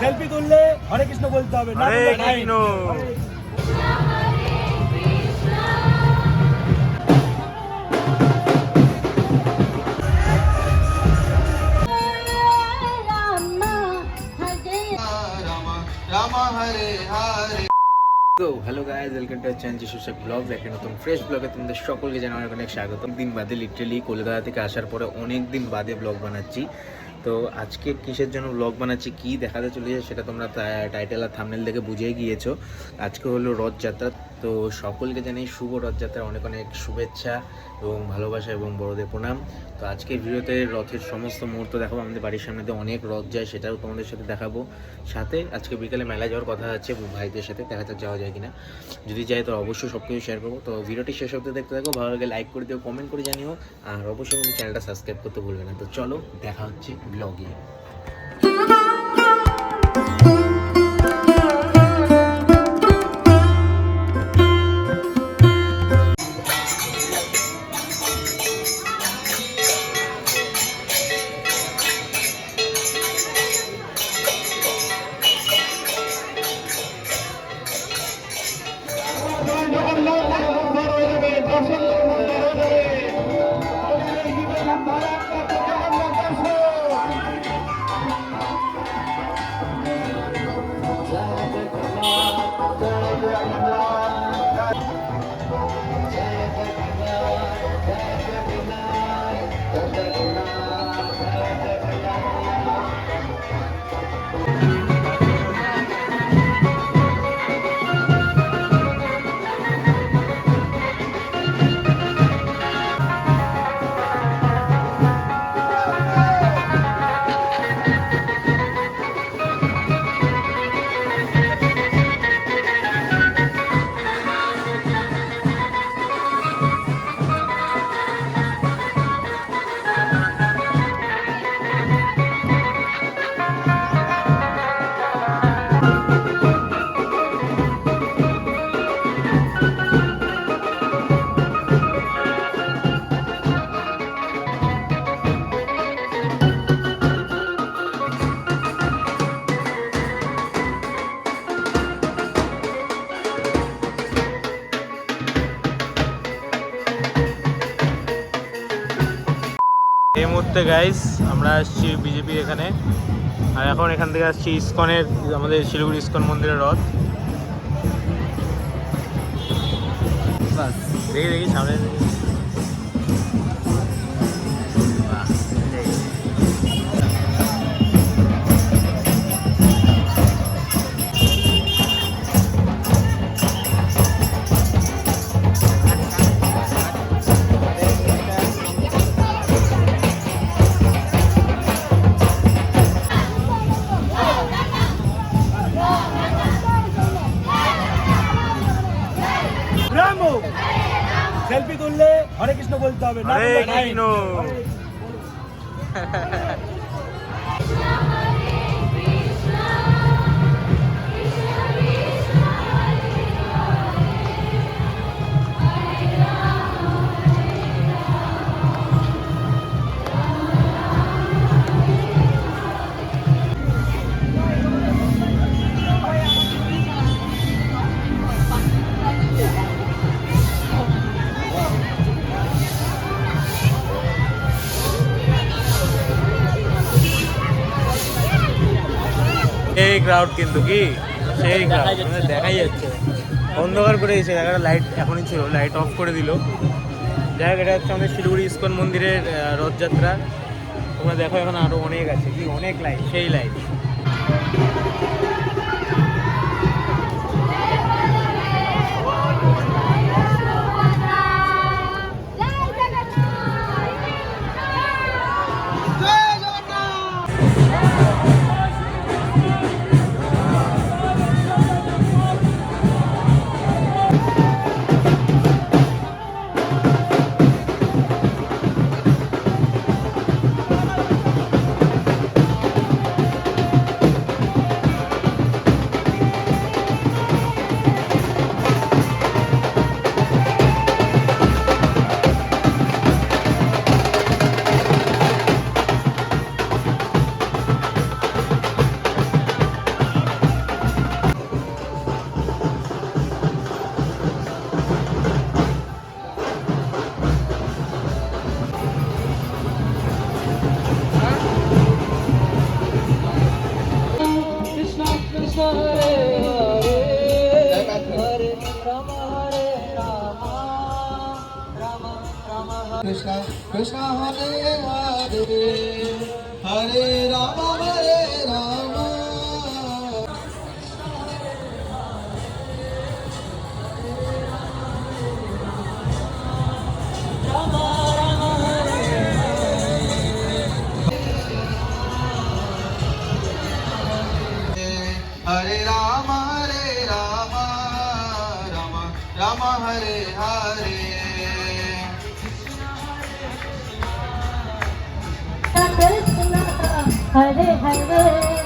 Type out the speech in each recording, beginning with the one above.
Selfie তুললে হরে কৃষ্ণ বলতে হবে Hare Krishna. Hello guys welcome to শীর্ষক ব্লগ একটা নতুন ফ্রেশ ব্লগে তোমাদের সকলকে জানাই অনেক অনেক স্বাগত দিন বাদে লিটারেলি কলকাতা থেকে আসার পরে অনেক দিন বাদে ব্লগ বানাচ্ছি। তো আজকে কিসের জন্য ব্লগ বানাচ্ছি, কি দেখাতে চলেছে সেটা তোমরা টাইটেল আর থামনেল দেখে বুঝেই গিয়েছো। আজকে হলো রথযাত্রা, তো সকলকে জানি শুভ রথযাত্রা অনেক অনেক শুভেচ্ছা এবং ভালোবাসা এবং বড়দের প্রণাম। তো আজকের ভিডিওতে রথের সমস্ত মুহূর্ত দেখাবো আমাদের বাড়ির সামনে দিয়ে অনেক রথ যায়, সেটাও তোমাদের সাথে দেখাবো। সাথে আজকে বিকেলে মেলা যাওয়ার কথা আছে, ভাইদের সাথে দেখা যাক যাওয়া যায় কিনা। যদি যাই তো অবশ্যই সব কিছু শেয়ার করব। তো ভিডিওটি শেষ হতে দেখতে থাকো, ভালো লাগে লাইক করে দিও কমেন্ট করে জানিও, আর অবশ্যই কিন্তু চ্যানেলটা সাবস্ক্রাইব করতে ভুলবে না। তো চলো, দেখা হচ্ছে ব্লগে মুহূর্তে গাইস আমরা আসছি বিজেপি এখানে। আর এখন এখান থেকে আসছি ইস্কনের আমাদের শিলিগুড়ি ইস্কন মন্দিরের রথ। দেখি দেখি সামনে। সেলফি তুললে হরে কৃষ্ণ বলতে হবে না হরে কৃষ্ণ। এই ক্রাউড কিন্তু কি? সেই ক্রাউড দেখাই যাচ্ছে। অন্ধকার করে দিয়েছে জায়গাটা লাইট এখনই ছিল লাইট অফ করে দিল। জায়গাটা হচ্ছে আমাদের শিলিগুড়ি ইস্কন মন্দিরের রথযাত্রা। তোমরা দেখো এখন আরও অনেক আছে। কি অনেক লাইট সেই light Krishna Hare Hare Hare Rama Hare Rama Hare Rama Hare Rama Rama Rama Hare Hare 好嘞好嘞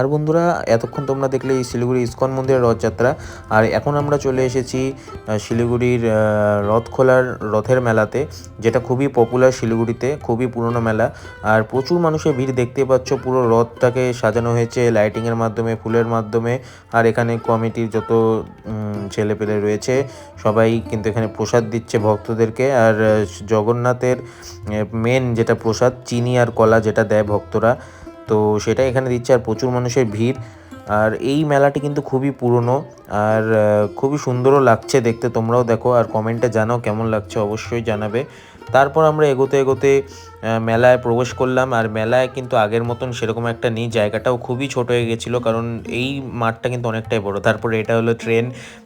আর বন্ধুরা এতক্ষণ তোমরা দেখলে এই শিলিগুড়ি ইস্কন মন্দিরের রথযাত্রা। আর এখন আমরা চলে এসেছি শিলিগুড়ির আহ, রথ খোলার রথের মেলাতে যেটা খুবই পপুলার শিলিগুড়িতে খুবই পুরনো মেলা। আর প্রচুর মানুষের ভিড় দেখতে পাচ্ছ পুরো রথটাকে সাজানো হয়েছে লাইটিংয়ের মাধ্যমে ফুলের মাধ্যমে। আর এখানে কমিটির যত ছেলে পেলে রয়েছে সবাই কিন্তু এখানে প্রসাদ দিচ্ছে ভক্তদেরকে। আর জগন্নাথের মেন যেটা প্রসাদ চিনি আর কলা যেটা দেয় ভক্তরা। তো সেটা এখানে দিচ্ছে আর প্রচুর মানুষের ভিড়। আর এই মেলাটি কিন্তু খুবই পুরনো আর খুবই সুন্দরও লাগছে দেখতে, তোমরাও দেখো আর কমেন্টে জানাও কেমন লাগছে অবশ্যই জানাবে। তারপর আমরা এগোতে এগোতে মেলায় প্রবেশ করলাম আর মেলায় কিন্তু আগের মতন সেরকম একটা নেই, জায়গাটাও খুবই ছোট হয়ে গেছিল কারণ এই মাঠটা কিন্তু অনেকটাই বড়। তারপরে এটা হলো ট্রেন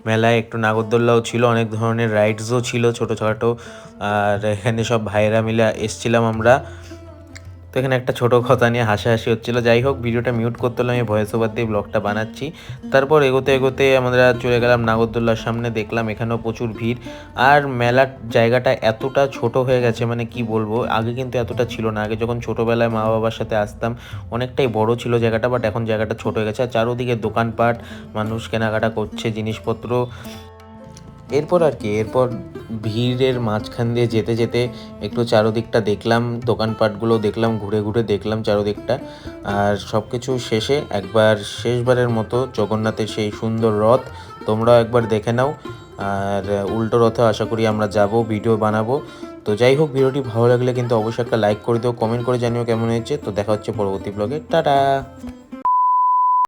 মেলায় একটু নাগরদোল্লাও ছিল, অনেক ধরনের রাইডসও ছিল ছোট ছোটো আর এখানে সব ভাইয়েরা মিলে এসছিলাম আমরা। তো এখানে একটা ছোট কথা নিয়ে হাসাহাসি হচ্ছিল। যাই হোক, ভিডিওটা মিউট করতে হলো আমি ভয়েস ওভার দিয়ে ব্লগটা বানাচ্ছি। তারপর এগোতে এগোতে আমরা চলে গেলাম নাগরদোল্লার সামনে, দেখলাম এখানেও প্রচুর ভিড়। আর মেলার জায়গাটা এতটা ছোট হয়ে গেছে মানে কি বলব, আগে কিন্তু এতটা ছিল না। আগে যখন ছোটোবেলায় মা বাবার সাথে আসতাম, অনেকটাই বড় ছিল জায়গাটা বাট এখন জায়গাটা ছোট হয়ে গেছে। আর চারোদিকে দোকানপাট, মানুষ কেনাকাটা করছে, জিনিসপত্র। এরপর আর কি, এরপর ভিড়ের মাঝখান দিয়ে যেতে যেতে একটু চারোদিকটা দেখলাম, দোকানপাটগুলো দেখলাম, ঘুরে ঘুরে দেখলাম চারোদিকটা। আর সব কিছু শেষে একবার শেষবারের মতো জগন্নাথের সেই সুন্দর রথ, তোমরাও একবার দেখে নাও। আর উল্টো রথে আশা করি আমরা যাব, ভিডিও বানাবো। তো যাই হোক, ভিডিওটি ভালো লাগলে কিন্তু অবশ্যই একটা লাইক করে দিও, কমেন্ট করে জানিও কেমন হয়েছে। তো দেখা হচ্ছে পরবর্তী ব্লগে। টাটা!